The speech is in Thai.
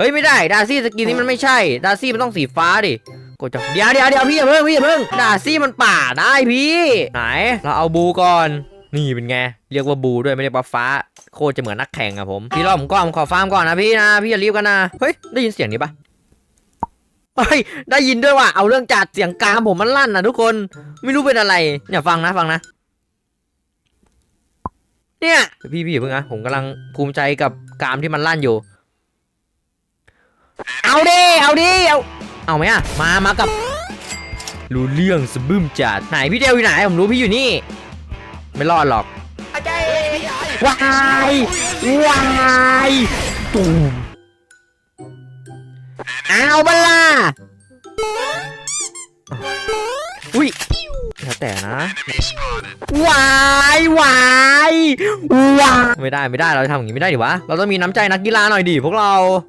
เฮ้ยไม่ได้ดาซี่สกินนี้มันไม่ใช่ดาซี่มันต้องสีฟ้าดิกดจับเดี๋ยวเดี๋ยวเดี๋ยวพี่อย่าเพิ่งพี่อย่าเพิ่งดาซี่มันป่าได้พี่ไหนเราเอาบูก่อนนี่เป็นไงเรียกว่าบูด้วยไม่ได้ว่าฟ้า โคตรจะเหมือนนักแข่งอะผมพี่รอบผมก่อนผมขอฟาร์มก่อนนะพี่นะพี่อย่ารีบกันนะเฮ้ยได้ยินเสียงนี้ปะเฮ้ยได้ยินด้วยว่ะเอาเรื่องจัดเสียงกามผมมันลั่นนะทุกคนไม่รู้เป็นอะไรเนี่ยฟังนะฟังนะ เนี่ยพี่พี่อย่าเพิ่งนะผมกำลังภูมิใจกับกามที่มันลั่นอยู่ เอาดิเอาดิเอาเอาไหมอะมามากับ รู้เรื่องสะบึ้มจัดไหนพี่เดวอยู่ไหนผมรู้พี่อยู่นี่ ไม่รอดหรอกวายวายตูมเอาบัลล่ะอุ้ยแล้วแต่นะวายวายวายไม่ได้ไม่ได้เราจะทำอย่างนี้ไม่ได้ดิวะเราต้องมีน้ำใจนักกีฬาหน่อยดิพวกเรา